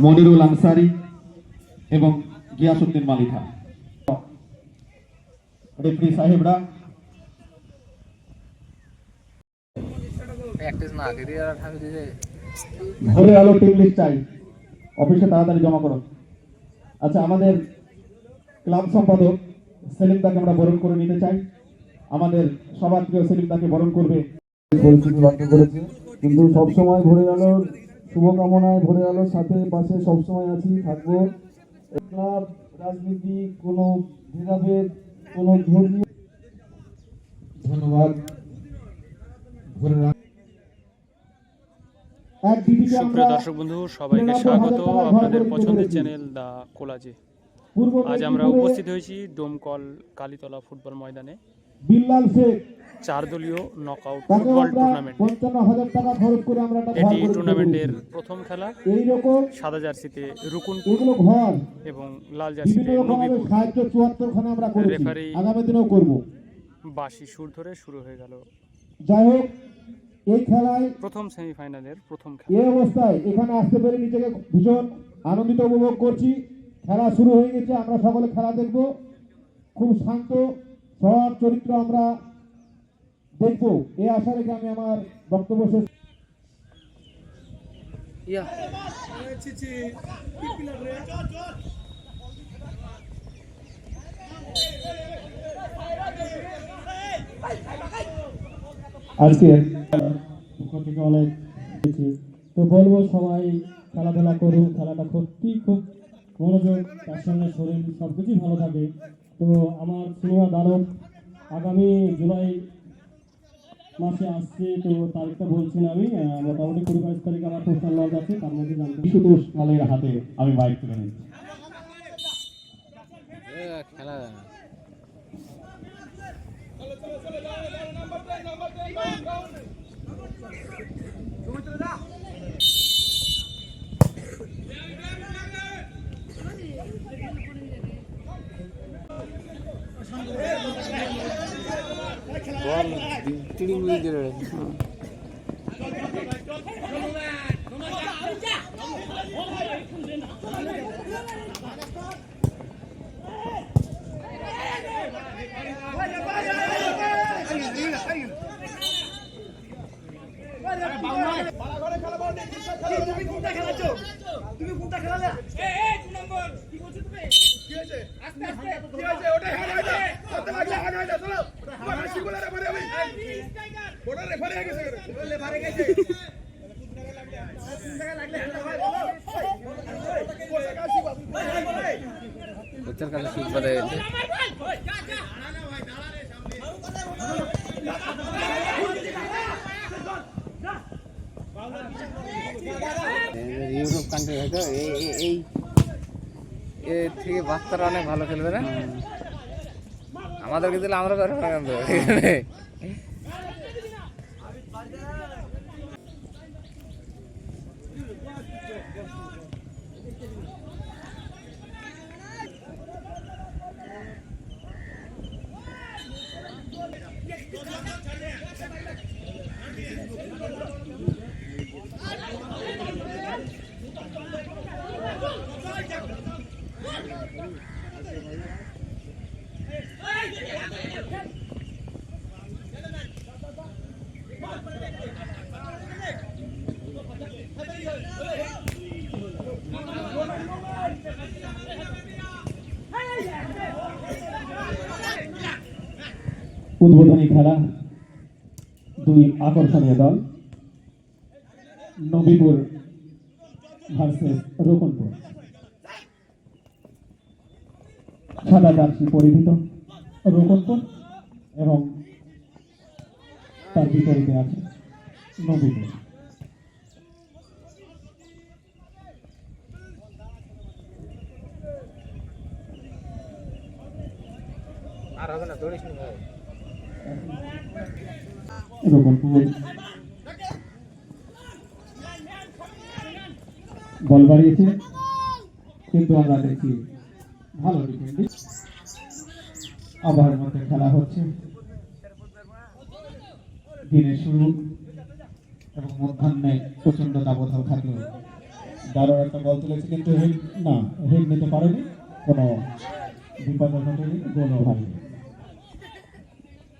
মনিরুল আনসারি এবং গিয়াসুদ্দিন মালিকা রেফারি সাহেবরা। ভোরের আলো টিম লিস্ট চাই। অফিসে তাড়াতাড়ি জমা করো। আচ্ছা আমাদের ক্লাব সম্পাদক সেলিম দাকে আমরা বরণ করে নিতে চাই। আমাদের সবার প্রিয় সেলিম দাকে বরণ করবে। পরিস্থিতি লক্ষ্য করেছে কিন্তু সবসময় ভোরের আলোর শুভকামনায় ভোরের আলোর সাথে পাশে সবসময় আছি থাকব। ক্লাব রাজনীতি কোনো ভেদাভেদ কোনো ধর্মীয় ধন্যবাদ। সুপ্রিয় দর্শক বন্ধু সবাইকে স্বাগত। আপনাদের পছন্দের চ্যানেল দা কোলাজে। আজ আমরা উপস্থিত হয়েছি ডোমকল কালীতলা ফুটবল ময়দানে। বিল্লাল শেখ। চার দলীয় নকআউট ফুটবল টুর্নামেন্ট পঞ্চান্ন হাজার টাকা খরচ করে আমরা এটি টুর্নামেন্টের প্রথম খেলা। এইরকম সাদা জার্সিতে রুকুন এগুলো ঘর। এবং লাল জার্সিতে রকম নবীপুর সাহায্য চুয়াত্তর খানে আমরা করেছি। রেফারি- আগামী দিনেও করব। বাসি সুর ধরে শুরু হয়ে গেল। যাই হোক এই খেলায় প্রথম সেমিফাইনালের প্রথম খেলা। এই অবস্থায় এখানে আসতে পেরে নিজেকে ভীষণ আনন্দিত উপভোগ করছি। খেলা শুরু হয়ে গেছে আমরা সকলে খেলা দেখব। খুব শান্ত সৎ চরিত্র আমরা দেখব। এই আশা রেখে আমি আমার বক্তব্য শেষ আজকে পক্ষ থেকে অনেক পেয়েছি। তো বলব সবাই খেলাধুলা করুন খেলাটা সত্যি খুব মনোযোগ তার সঙ্গে শরীর সব কিছুই ভালো থাকে। তো আমার সিনেমা দারক আগামী জুলাই মাসে আসছে তো তারিখটা বলছি না আমি। মোটামুটি কুড়ি বাইশ তারিখ আমার পোস্টার লঞ্চ আছে তার মধ্যে জানতে মালের হাতে আমি বাইক তুলে নিচ্ছি। খেলা বল মুড়ি দিয়ে তুমি কোনটা খেলাছো তুমি কোনটা খেলালে এই এই দু নম্বর কি বলছো তুমি কি হয়েছে আস্তে আস্তে কি হয়েছে ওটা হ্যান্ড হয়েছে কত লাগলে হ্যান্ড হয়েছে চলো তোমার হাসি বলে রেফারি আমি ওটা রেফারি হয়ে গেছে রেফারি গেছে কোচার কাছে সুদ বাদে গেছে ইউরোপ কান্ট্রি হয়তো এই থেকে বাচ্চারা অনেক ভালো খেলবে না? আমাদেরকে দিলে আমরা পারব না। উদ্বোধনী খেলা দুই আকর্ষণীয় দল, নবীপুর ভার্সেস রোকনপুর। সাদা জার্সি পরিহিত রোকনপুর এবং তার বিপরীতে আছে নবীপুর। আর হবে না, দৌড়িস নি রোকনপুর বল বাড়িয়েছে, কিন্তু আমরা দেখি ভালো ডিফেন্ডিং আবার মধ্যে খেলা হচ্ছে। দিনের শুরু এবং মধ্যাহ্নে প্রচণ্ড দাবদাহ থাকলেও দারুণ একটা বল তুলেছে, কিন্তু হেড না, হেড নিতে পারেনি। কোনো বিপদ ঘটেনি গোলও হয়নি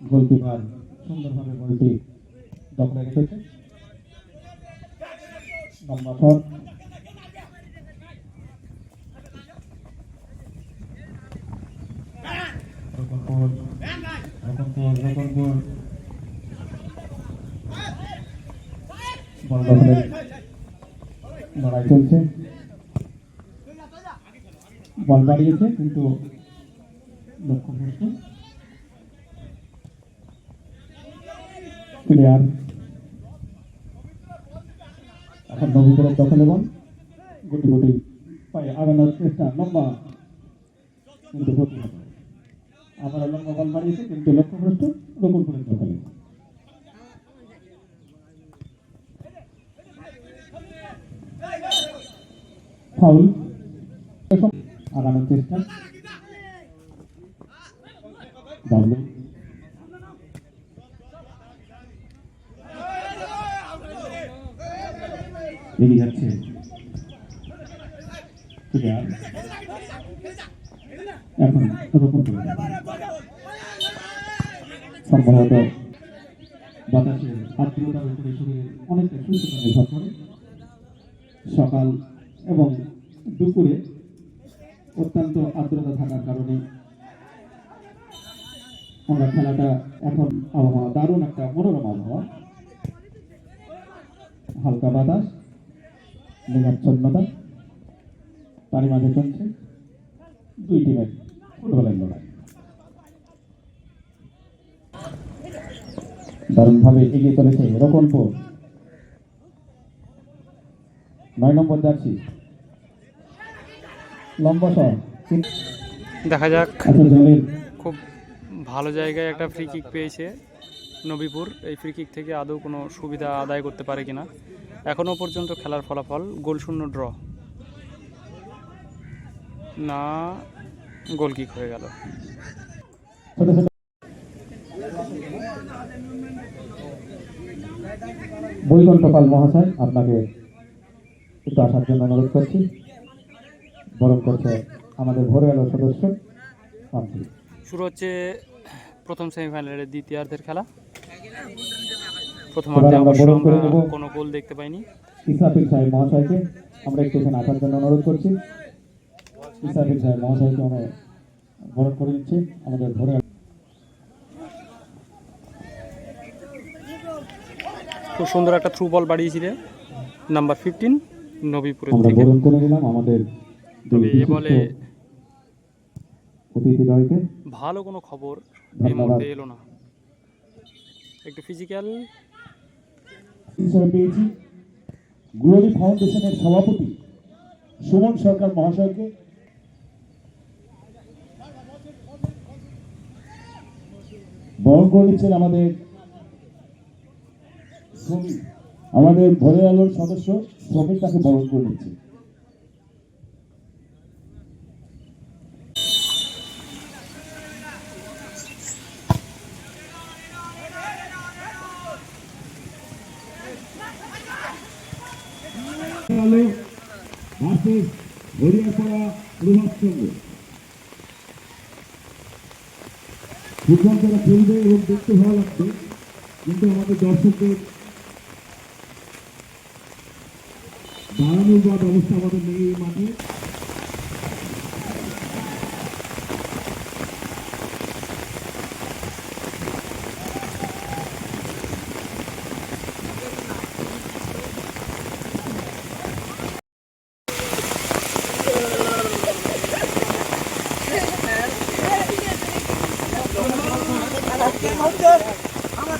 গোলকিপার সুন্দরভাবে বলটি দখলে রেখেছে। লড়াই চলছে। বল বাড়িয়েছে কিন্তু লক্ষ্যভ্রষ্ট প্লেয়ার এখন নবীপুরের দখলে বল গুটি গুটি পায়ে আগানোর চেষ্টা, লম্বা। কিন্তু প্রতিহত আবার লম্বা বল বাড়িয়েছে কিন্তু লক্ষ্যভ্রষ্ট রকুলপুরের দখলে। ফাউল। আগানোর চেষ্টা। ডাবলু এগিয়ে যাচ্ছে এখন রোপণ করে উপরে শরীরের অনেকটা নির্ভর করে। সকাল এবং দুপুরে অত্যন্ত আর্দ্রতা থাকার কারণে আমরা খেলাটা এখন আবহাওয়া দারুণ একটা মনোরম আবহাওয়া। হালকা বাতাস। মেঘাচ্ছন্নতা তারই মাঝে চলছে। দুই টিমের ফুটবলের লড়াই। দারুণভাবে এগিয়ে চলেছে রকনপুর। নয় নম্বর জার্সি। লম্বা শট। দেখা যাক। আচ্ছা খুব ভালো জায়গায় একটা ফ্রি কিক পেয়েছে নবীপুর। এই ফ্রি কিক থেকে আদৌ কোনো সুবিধা আদায় করতে পারে কিনা। এখনও পর্যন্ত খেলার ফলাফল গোলশূন্য ড্র। না গোল কিক হয়ে গেল। বৈকণ্ঠপাল মহাশয় আপনাকে একটু আসার জন্য অনুরোধ করছি। বরণ করছে আমাদের ভোরে এলো সদস্য শুরু হচ্ছে প্রথম সেমিফাইনালের দ্বিতীয়ার্ধের খেলা। প্রথম এবার অর্ধে আমরা অবশ্য আমরা। কোনো গোল দেখতে পাইনি। ইসরাফিল সাহেব মহাশয়কে আমরা একটু এখানে আসার জন্য অনুরোধ করছি। ইসরাফিল সাহেব মহাশয়কে আমরা বরণ করে নিচ্ছি। আমাদের ভোরে খুব সুন্দর একটা থ্রু বল বাড়িয়েছিলেন। নাম্বার ফিফটিন নবীপুরের থেকে বরণ করে নিলাম আমাদের তবে এ বলে ভালো কোনো খবর এই। মুহূর্তে এলো না। একটু ফিজিক্যাল হিসেবে পেয়েছি। গ্লোরি ফাউন্ডেশনের সভাপতি সুমন সরকার মহাশয়কে। বরণ করে নিচ্ছেন আমাদের আমাদের ভোরের আলোর সদস্য শ্রমিক তাকে বরণ করে নিচ্ছে। আলো ভার্সেস হরিয়ারপাড়া প্রভাত চন্দ্র ফুটবল তারা খেলবে এবং দেখতে ভালো লাগবে, কিন্তু আমাদের দর্শকদের দাঁড়ানোর বা ব্যবস্থা আমাদের নেই এই মাঠে।